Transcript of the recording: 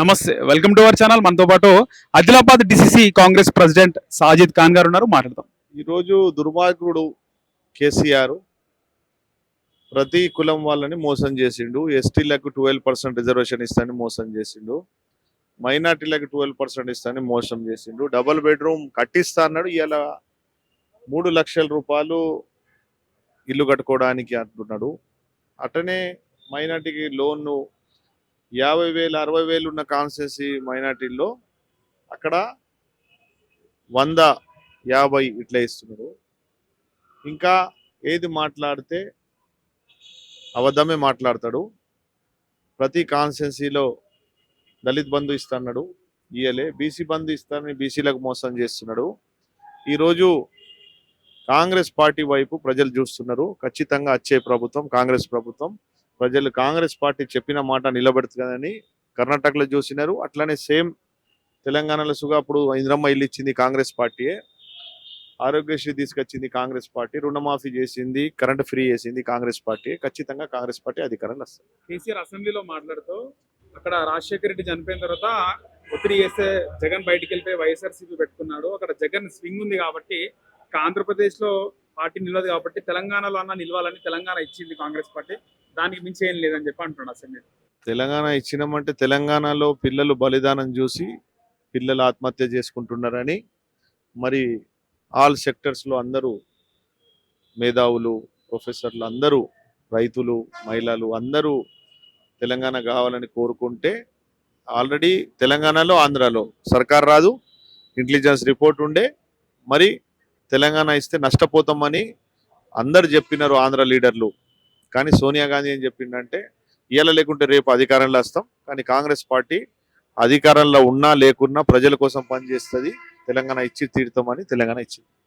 నమస్తే welcome to our channel మనతో పాటు ఆదిలాబాద్ డిసిసి కాంగ్రెస్ ప్రెసిడెంట్ సాజిద్ ఖాన్ గారు ఉన్నారు మాట్లాడదాం. ఈరోజు దుర్మార్గుడు కేసీఆర్ ప్రతి కులం వాళ్ళని మోసం చేసిండు ఎస్టీలకు ట్వెల్వ్ పర్సెంట్ రిజర్వేషన్ ఇస్తానని మోసం చేసిండు మైనార్టీలకు ట్వెల్వ్ పర్సెంట్ ఇస్తానని మోసం చేసిండు డబుల్ బెడ్రూమ్ కట్టిస్తా అన్నాడు ఇలా మూడు లక్షల రూపాయలు ఇల్లు కట్టుకోవడానికి అంటున్నాడు. అటనే మైనార్టీకి లోన్ యాభై వేలు అరవై వేలు ఉన్న కాన్స్టెన్సీ మైనార్టీల్లో అక్కడ వంద యాభై ఇట్లా ఇస్తున్నాడు ఇంకా ఏది మాట్లాడితే అబద్ధమే మాట్లాడతాడు. ప్రతి కాన్స్టెన్సీలో దళిత్ బంధు ఇస్తున్నాడు ఇయలే బీసీ బంధు ఇస్తానని బీసీలకు మోసం చేస్తున్నాడు. ఈరోజు కాంగ్రెస్ పార్టీ వైపు ప్రజలు చూస్తున్నారు. ఖచ్చితంగా వచ్చే ప్రభుత్వం కాంగ్రెస్ ప్రభుత్వం ప్రజలు కాంగ్రెస్ పార్టీ చెప్పిన మాట నిలబెడుతుందని కర్ణాటకలో చూసినారు. అట్లానే సేమ్ తెలంగాణలో సుగా అప్పుడు ఇంద్రమ్మ ఇల్లు ఇచ్చింది కాంగ్రెస్ పార్టీయే. ఆరోగ్యశ్రీ తీసుకొచ్చింది కాంగ్రెస్ పార్టీ. రుణమాఫీ చేసింది కరెంట్ ఫ్రీ చేసింది కాంగ్రెస్ పార్టీ ఖచ్చితంగా కాంగ్రెస్ పార్టీ అధికారంలో వస్తుంది. కేసీఆర్ అసెంబ్లీలో మాట్లాడుతూ అక్కడ రాజశేఖర రెడ్డి చనిపోయిన తర్వాత ఒత్తిడి చేస్తే జగన్ బయటికి వెళ్ళిపోయి వైఎస్ఆర్సీపీ పెట్టుకున్నాడు. అక్కడ జగన్ స్వింగ్ ఉంది కాబట్టి ఆంధ్రప్రదేశ్లో ఆంధ్రప్రదేశ్లో పార్టీ నిలవదు కాబట్టి తెలంగాణలో అన్న నిలవాలని తెలంగాణ ఇచ్చింది కాంగ్రెస్ పార్టీ. దానికి మించి ఏం లేదని చెప్పి అంటున్నాడు అసెంబ్లీ తెలంగాణ ఇచ్చినామంటే తెలంగాణలో పిల్లలు బలిదానం చూసి పిల్లలు ఆత్మహత్య చేసుకుంటున్నారని మరి ఆల్ సెక్టర్స్లో అందరూ మేధావులు ప్రొఫెసర్లు అందరూ రైతులు మహిళలు అందరూ తెలంగాణ కావాలని కోరుకుంటే ఆల్రెడీ తెలంగాణలో ఆంధ్రాలో సర్కార్ రాదు ఇంటెలిజెన్స్ రిపోర్ట్ ఉండే మరి తెలంగాణ ఇస్తే నష్టపోతామని అందరు చెప్పినారు ఆంధ్ర లీడర్లు. కానీ సోనియా గాంధీ ఏం చెప్పిందంటే ఇవాళ లేకుంటే రేపు అధికారంలో వస్తాం కానీ కాంగ్రెస్ పార్టీ అధికారంలో ఉన్నా లేకున్నా ప్రజల కోసం పనిచేస్తుంది తెలంగాణ ఇచ్చి తీరుతామని తెలంగాణ ఇచ్చింది.